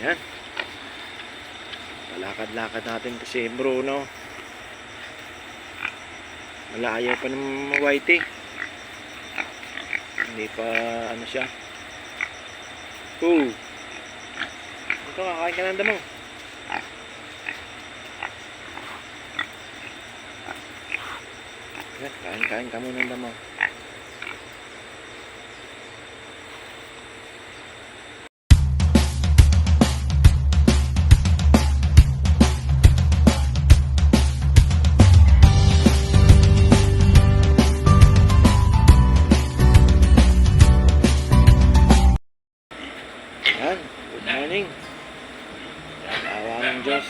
Ayan. Palakad-lakad natin to si Bruno. Malayo pa ng whitey. Hindi pa ano siya. Ooh. Ito, kakain ka ng damo. Ayan, kain-kain ka muna ng damo. Morning. Yan, awa ng Diyos.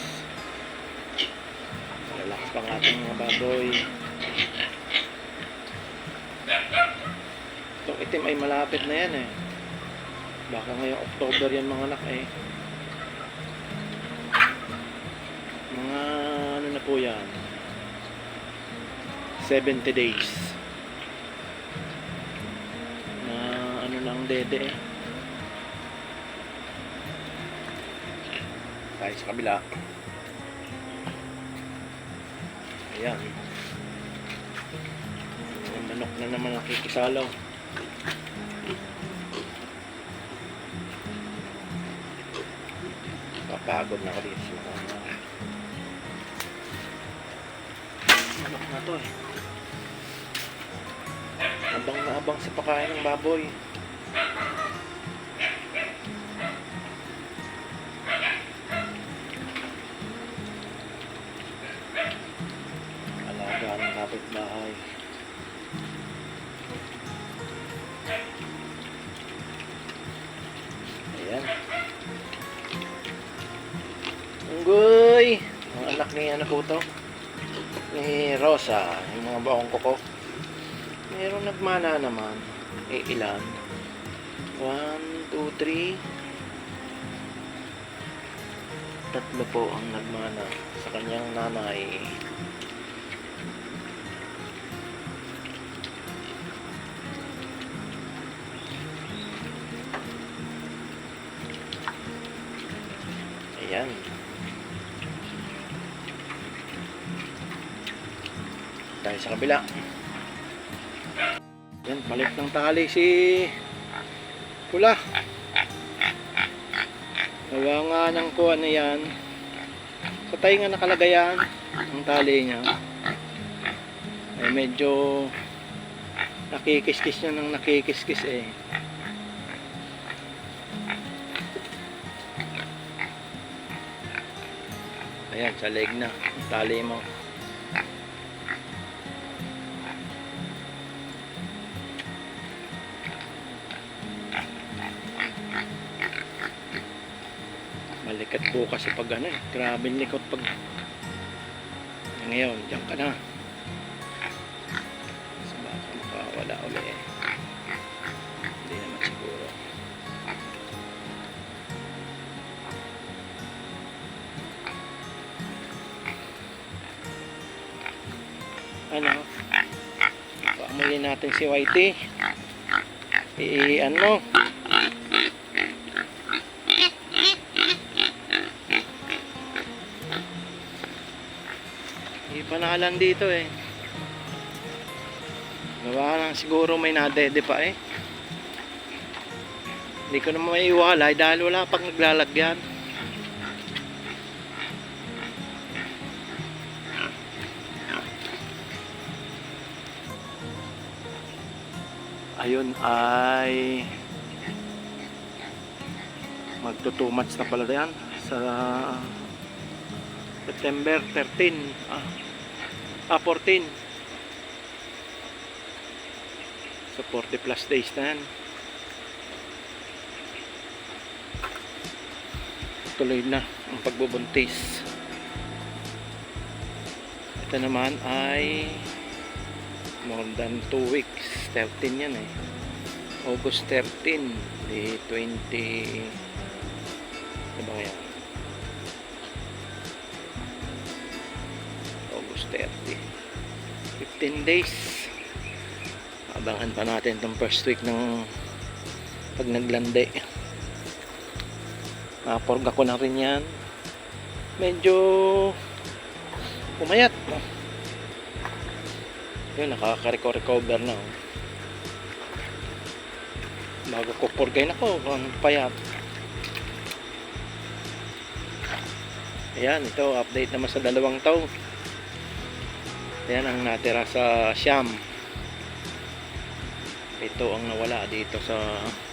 Relax pang ating mga baboy. Itong itim ay malapit na yan eh. Baka ngayong October yan mga anak eh. Mga ano na po yan. 70 days. Na ano ng dede eh. Tayo sa kabila. Ayan. Ang manok na naman nakikisalaw papagod na ako dito sa mga manok na to eh. Abang na abang sa pakain ng baboy alaga ng kapitbahay. Ayan. Unggoy! Ang anak ni ano po to? Ni Rosa. Yung mga baong koko. Meron nagmana naman. Eh, ilan? 1, 2, 3. Tatlo po ang nagmana sa kanyang nanay. Ayan. Tayo sa kabila. Yan, palit ng tali si Pula. Gawa nga ng kuha na yan. Sa tayo nga nakalagay yan, ang tali niya. Ay medyo nakikiskis niya ng nakikiskis eh. Ayan, sa leg na. Ang tali mo. Malikat bukas sa pag ano eh. Grabe likot pag ngayon, diyan ka na. Sa baka makawala uli eh. Hindi naman siguro. ano paamuyin natin si Whitey i ipanalan dito eh. Gawa lang siguro may nadede pa eh. Hindi ko naman may iwalay dahil wala pang naglalagyan. Ayun ay magto 2 months na pala yan sa September 13 ah, ah 14 so 40 plus days na yan. Tuloy na ang pagbubuntis. Ito naman ay more than 2 weeks. 13 yan eh. August 13 di 20 ano ba yan 30 15 days abangan pa natin tong first week ng pag naglandi Napurga ko na rin yan. Medyo pumayat. Yun, nakaka-recover na. oh. Bago ko purgayin ako, ang payat. Ayan, ito, update naman sa dalawang taon. Ayan ang natira sa Siam. Ito ang nawala dito sa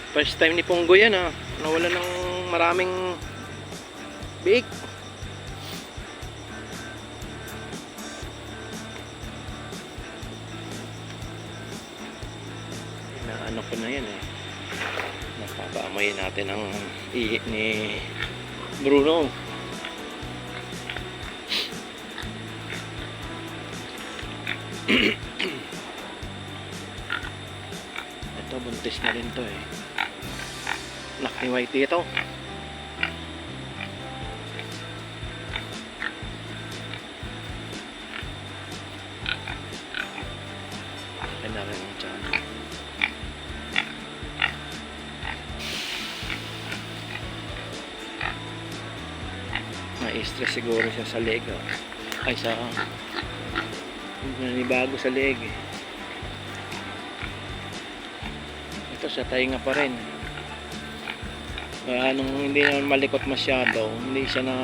first time ni Punggo yan ah. Nawala ng maraming biik. Inaano ko na yan eh. Napapaamoy natin ang ihi ni Bruno. Ito, buntis na rin to eh. Nak ni Whitey ito. Na rin ang tiyan. Na-stress siguro siya sa leg. oh. Ay, sa... Nanibago sa leg eh. Ito sa tainga pa rin. Kaya nung hindi naman malikot masyado, hindi siya na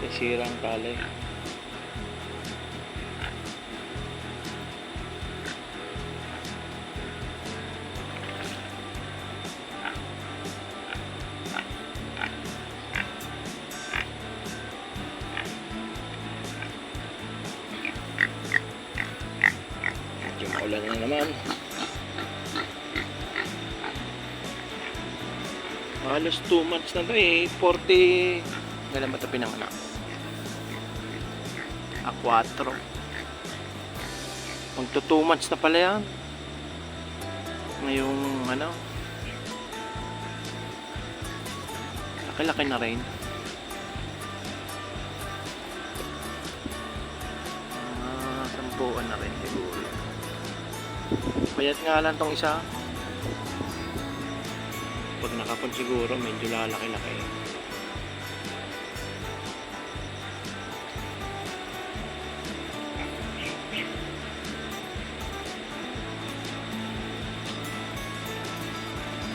sisirang tali. Halos 2 months na to eh. 40... Kailan ba ito pinanganak? A 4. Magto 2 months na pala yan. Ngayong ano. Laki-laki na rin. Ah, sampuan na rin siguro. Payat nga lang tong isa. Pag nakapon siguro, medyo lalaki-laki.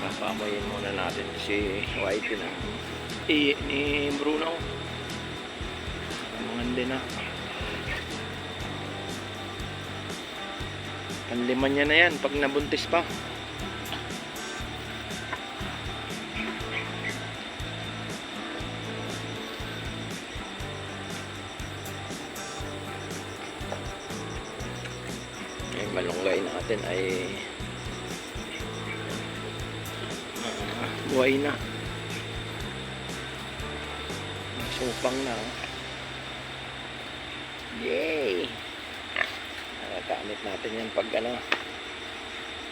Papamoyin muna natin si Whitey na i ni Bruno. Mangandi na. Panlima niya na yan pag nabuntis pa. Natin ay ah, buhay na. Supang na. oh. Yay! Nagagamit natin yan pag ano.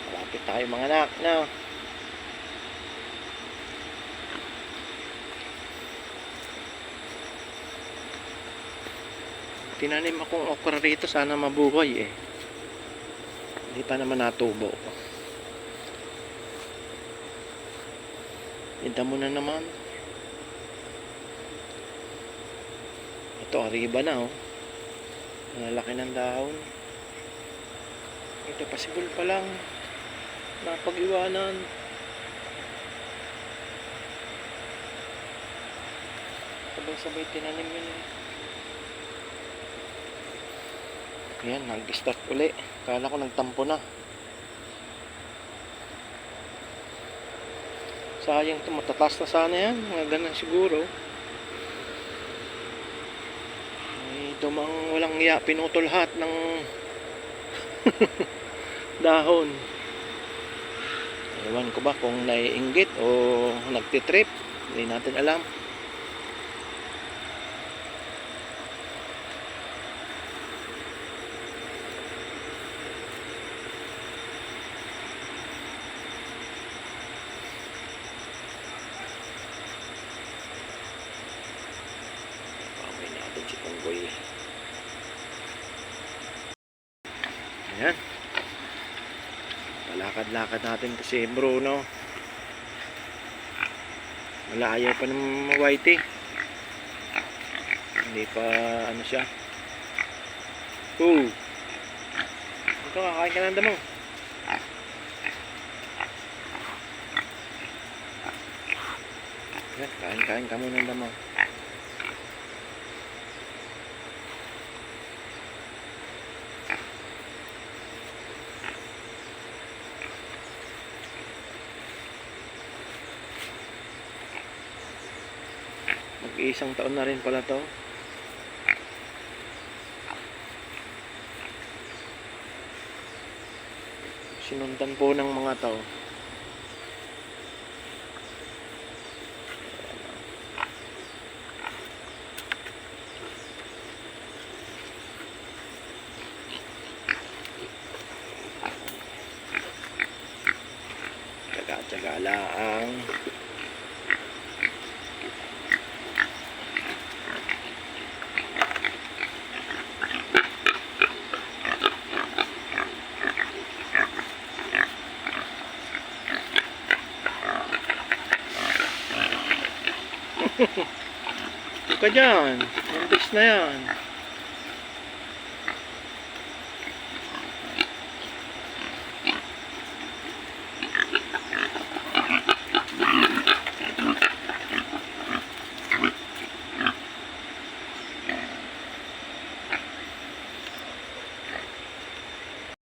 Malapit tayo mga anak na. Tinanim akong okra rito sana mabuhay eh. Hindi pa naman natubo. Tinta mo na naman. Ito, arriba na oh. Ang laki ng dahon. Ito, possible pa lang. Napag-iwanan. Sabay-sabay tinanim yun eh. Yan, nag-start uli. Kala ko nagtampo na. Sayang to, matatas na sana yan. Mga ganun siguro. Ay, dumang walang iya, pinutol lahat ng dahon. Ewan ko ba kung naiinggit o nagtitrip. Hindi natin alam. Pamay natin si Punggoy. Ayan. Palakad-lakad natin kasi Bruno. Wala, ayaw pa ng whitey. Hindi pa, ano siya. Oh! Ito, kakain ka ng damo. Yan, kain, kain ka muna ng damo. Mag-iisang taon na rin pala to. Sinundan po ng mga tao. Tsaga-tsaga lang. Ka dyan. Index na yan.